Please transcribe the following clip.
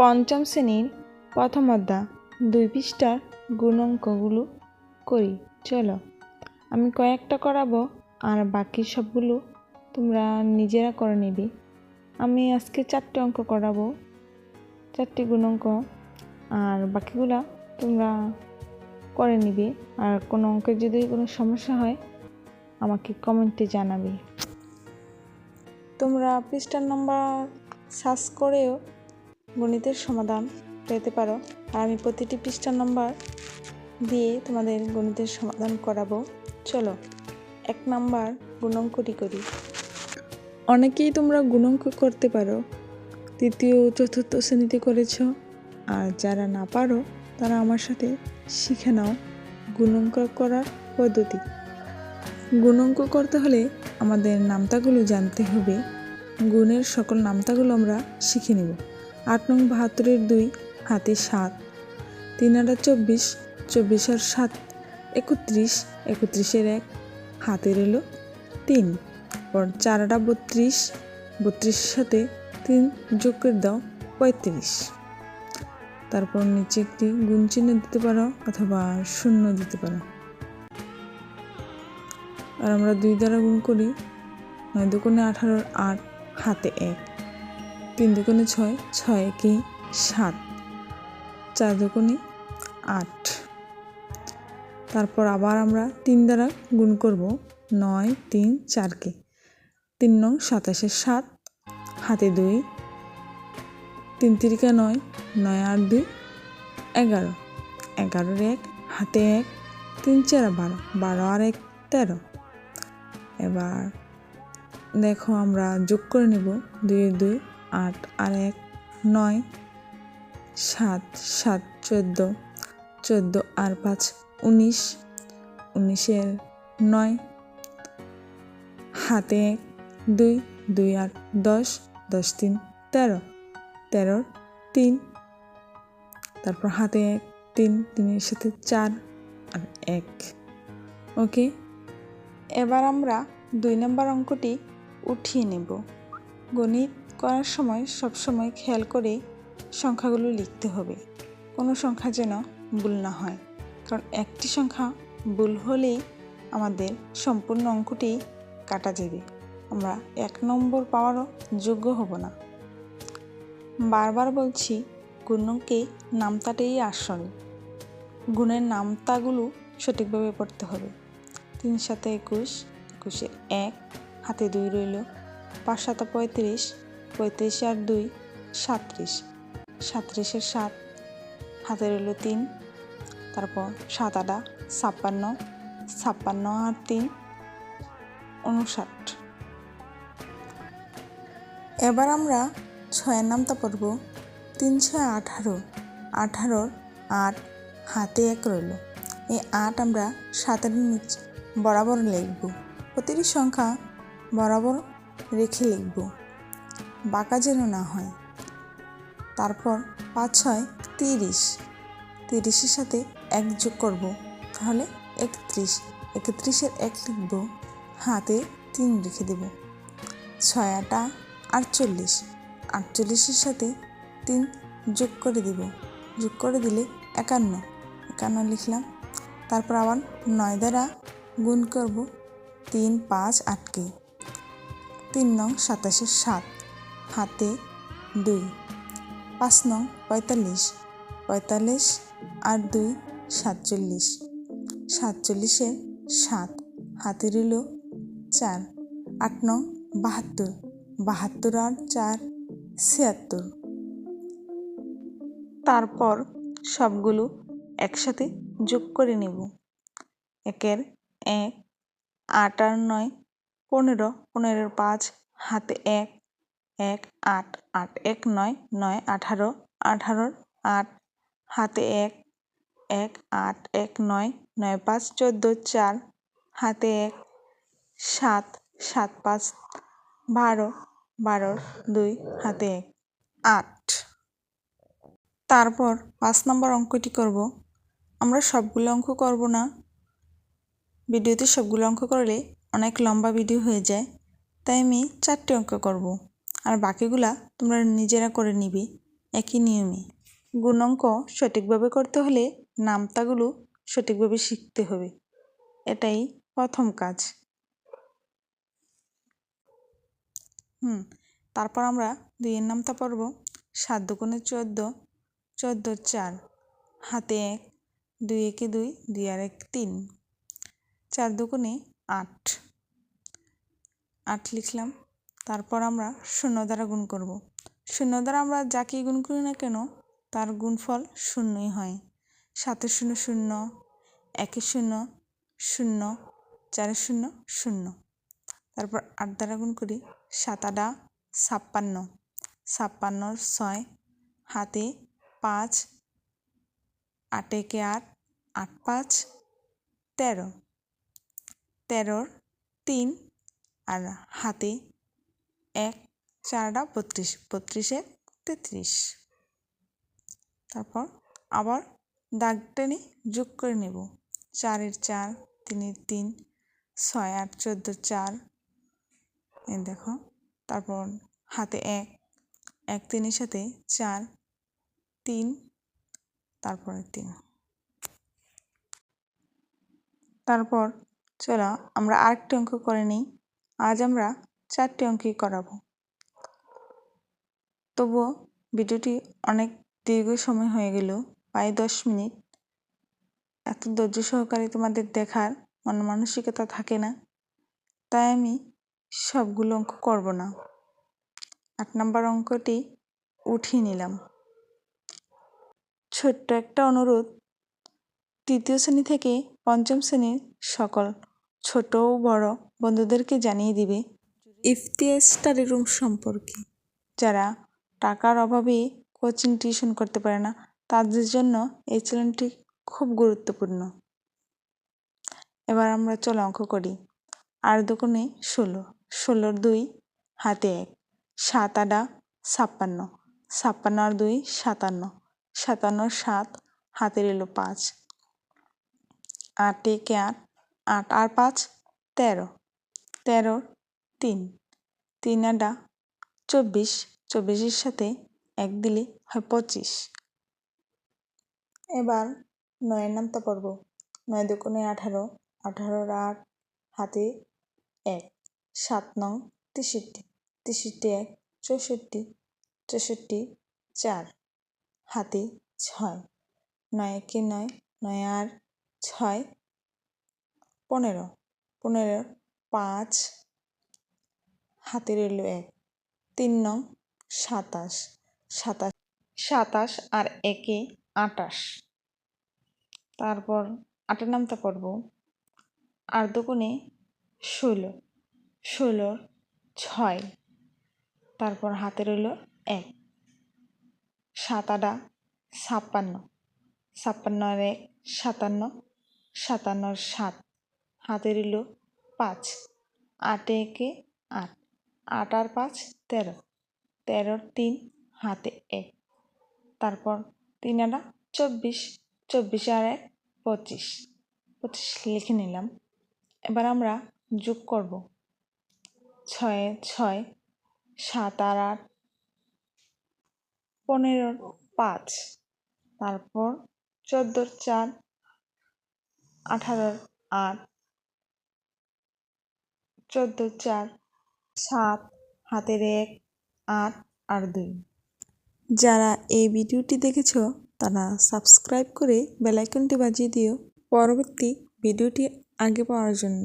পঞ্চম শ্রেণির প্রথম অধ্যায়, দুই পৃষ্ঠার গুণ অঙ্কগুলো করি। চলো, আমি কয়েকটা করাবো আর বাকি সবগুলো তোমরা নিজেরা করে নিবি। আমি আজকে চারটে অঙ্ক করাবো, চারটি গুণ অঙ্ক আর বাকিগুলা তোমরা করে নিবি। আর কোনো অঙ্কের যদি কোনো সমস্যা হয়, আমাকে কমেন্টে জানাবে। তোমরা পৃষ্ঠার নম্বর সার্চ করেও গণিতের সমাধান পেতে পারো। আর আমি প্রতিটি পৃষ্ঠা নম্বর দিয়ে তোমাদের গণিতের সমাধান করাবো। চলো, এক নাম্বার গুণঙ্কটি করি। অনেকেই তোমরা গুণঙ্ক করতে পারো। তৃতীয় চতুর্থ শ্রেণীতে করেছ। আর যারা না পারো, তারা আমার সাথে শিখে নাও গুণঙ্ক করার পদ্ধতি। গুণঙ্ক করতে হলে আমাদের নামতাগুলো জানতে হবে। গুণের সকল নামতাগুলো আমরা শিখে নেব। আট নং বাহাত্তরের দুই হাতে সাত। তিন আটা চব্বিশ চব্বিশ আর সাত, একত্রিশ, একত্রিশের এক, হাতের এলো তিন। পর চার আটা বত্রিশ, বত্রিশের সাথে তিন যোগ করে দাও পঁয়ত্রিশ। তারপর নিচে একটি গুণ চিহ্ন দিতে পারো অথবা শূন্য দিতে পারো। আর আমরা দুই দ্বারা গুণ করি নয় দুগুণে আঠারোর আট, হাতে এক। তিন দুগুণে ছয় ছয় একে সাত, চার দুগুণে আট। তারপর আবার আমরা তিন দ্বারা গুণ করব নয়, তিন, চারকে। তিন নং সাতাশের সাত, হাতে দুই। তিন তিরিকা নয় নয় আট দুই, এগারো। এগারোর এক, হাতে এক, তিন চার বারো বারো আর এক, তেরো। এবার দেখো আমরা যোগ করে নেব দুই দুই আট, আর এক, নয়, সাত সাত, চোদ্দ চোদ্দ, আর পাঁচ, উনিশ, উনিশের নয় হাতে এক, দুই দুই, আট, দশ দশ, তিন, তেরো, তেরোর তিন, তারপর হাতে এক, তিন, তিনের সাথে চার, আর এক। ওকে? এবার আমরা দুই নম্বর অঙ্কটি উঠিয়ে নেব। গণিত করার সময় সবসময় খেয়াল করে সংখ্যাগুলো লিখতে হবে। কোনো সংখ্যা যেন ভুল না হয়। কারণ একটি সংখ্যা ভুল হলেই আমাদের সম্পূর্ণ অঙ্কটি কাটা যাবে। আমরা এক নম্বর পাওয়ারও যোগ্য হব না। বারবার বলছি, গুণকে নামতাটাই আসল গুণের নামতাগুলো সঠিকভাবে পড়তে হবে। তিন সাথে একুশ, একুশে এক, হাতে দুই রইল, পাঁচ সাত পঁয়ত্রিশ পঁয়ত্রিশ আর দুই, সাত্রিশ। সাত্রিশের সাত হাতে রইল তিন, তারপর সাত আটা, ছাপ্পান্ন ছাপ্পান্ন আর তিন, উনষাট। এবার আমরা ছয়ের নামটা পড়ব। তিন ছয় আঠারো আঠারোর আট হাতে এক রইল। এই আট আমরা সাতের নিচ বরাবর লিখব। প্রতিটি সংখ্যা বরাবর রেখে লিখব। বাঁকা যেন না হয়। তারপর পাঁচ, ছয়, তিরিশ। তিরিশের সাথে এক যোগ করব, তাহলে একত্রিশ। একত্রিশের এক লিখব, হাতে তিন রেখে দেব। ছয়, আটা, আটচল্লিশ। আটচল্লিশের সাথে তিন যোগ করে দেব। যোগ করে দিলে একান্ন। একান্ন লিখলাম। তারপর আবার নয় দ্বারা গুণ করব তিন, পাঁচ, আটকে। তিন নং সাতাশের সাত। হাতে দুই, পাঁচ নং পঁয়তাল্লিশ পঁয়তাল্লিশ আর দুই সাতচল্লিশ সাতচল্লিশের সাত, হাতে রইল চার, আট নং বাহাত্তর বাহাত্তর আর চার ছিয়াত্তর। তারপর সবগুলো একসাথে যোগ করে নেব। একের এক, আট আর নয়, পনেরো পনেরোর পাঁচ, হাতে এক এক আট আট এক নয় নয় আঠারো আঠারোর আট হাতে এক এক আট এক নয় নয় পাঁচ চোদ্দ চার হাতে এক সাত সাত পাঁচ বারো বারোর দুই হাতে এক আট। তারপর পাঁচ নম্বর অঙ্কটি করব। আমরা সবগুলো অঙ্ক করব না। ভিডিওতে সবগুলো অঙ্ক করলে অনেক লম্বা ভিডিও হয়ে যায়। তাই আমি চারটে অঙ্ক করব। আর বাকিগুলা তোমরা নিজেরা করে নিবে, একই নিয়মে গুণ অঙ্ক সঠিকভাবে করতে হলে নামতাগুলো সঠিকভাবে শিখতে হবে। এটাই প্রথম কাজ। হুম, তারপর আমরা দুইয়ের নামতা পড়ব। সাত দুগুণে চোদ্দ চোদ্দ চার। হাতে এক, দুই একে দুই দুই আর এক তিন। চার দুগুণে আট। আট লিখলাম। তারপর আমরা শূন্য দ্বারা গুণ করব। শূন্য দ্বারা আমরা যাকেই গুণ করি না কেন, তার গুণফল শূন্যই হয়। সাতের শূন্য শূন্য একের শূন্য শূন্য চারের শূন্য শূন্য। তারপর আট দ্বারা গুণ করি সাত আটা ছাপ্পান্ন। ছাপ্পান্নর ছয়, হাতে পাঁচ, আট একে আট আট পাঁচ, তেরো। তেরোর তিন আর হাতে এক, চারটা, বত্রিশ, বত্রিশে তেত্রিশ। তারপর আবার দাগ টেনে যোগ করে নেব। চারের চার, তিনের তিন, ছয়, আট, চোদ্দ, চার। এই দেখো, তারপর হাতে এক এক তিনের সাথে চার, তিন, তারপরে তিন। তারপর চলো আমরা আরেকটি অঙ্ক করে নিই। আজ আমরা চারটি অঙ্কই করাবো। তবুও ভিডিওটি অনেক দীর্ঘ সময় হয়ে গেল, প্রায় দশ মিনিট। এত ধৈর্য সহকারে তোমাদের দেখার মন মানসিকতা থাকে না, তাই আমি সবগুলো অঙ্ক করব না। আট নম্বর অঙ্কটি উঠিয়ে নিলাম। ছোট্ট একটা অনুরোধ, তৃতীয় শ্রেণি থেকে পঞ্চম শ্রেণির সকল ছোট ও বড় বন্ধুদেরকে জানিয়ে দিবে ইফতিয়ার স্টাডি রুম সম্পর্কে। যারা টাকার অভাবে কোচিং টিউশন করতে পারে না, তাদের জন্য এই চ্যানেলটি খুব গুরুত্বপূর্ণ। এবার আমরা চলো অঙ্ক করি। আর দোকানে ষোলো। ষোলোর দুই, হাতে এক। সাত আডা ছাপ্পান্ন। ছাপ্পান্ন আর দুই, সাতান্ন। সাতান্ন সাত, হাতের এলো পাঁচ। আট একে আট আট আর পাঁচ, তেরো। তেরোর তিন। তিন আডা চব্বিশ। চব্বিশের সাথে এক দিলে হয় পঁচিশ। এবার নয়ের নামটা পড়ব। নয় দুগুণে আঠারো, আঠারোর আট, হাতে এক। সাত নং তেষট্টি তেষট্টি এক, চৌষট্টি চৌষট্টি চার, হাতে ছয়। নয় একে নয় নয় আর ছয়, পনেরো। পনেরো, পাঁচ হাতে রইল এক, তিন নং সাতাশ সাতাশ সাতাশ আর একে আটাশ। তারপর আটের নামটা পড়ব। আর দুগুণে ষোলো, ষোলোর ছয়। তারপর হাতে রইল এক সাত আটা ছাপ্পান্ন ছাপ্পান্ন আর এক, সাতান্ন, সাতান্নর সাত হাতে রইল পাঁচ, আটে একে আট। আট আর পাঁচ, তেরো। তেরোর তিন, হাতে এক। তারপর তিন আটা চব্বিশ চব্বিশ আর এক, পঁচিশ। পঁচিশ লিখে নিলাম। এবার আমরা যোগ করব। ছয়ে, ছয়, সাত আর আট। পনেরোর পাঁচ। তারপর চোদ্দোর চার, আঠারোর আট। চোদ্দোর চার সাত, হাতের এক, আট আর দুই। যারা এই ভিডিওটি দেখেছ, তারা সাবস্ক্রাইব করে বেলাইকনটি বাজিয়ে দিও পরবর্তী ভিডিওটি আগে পাওয়ার জন্য।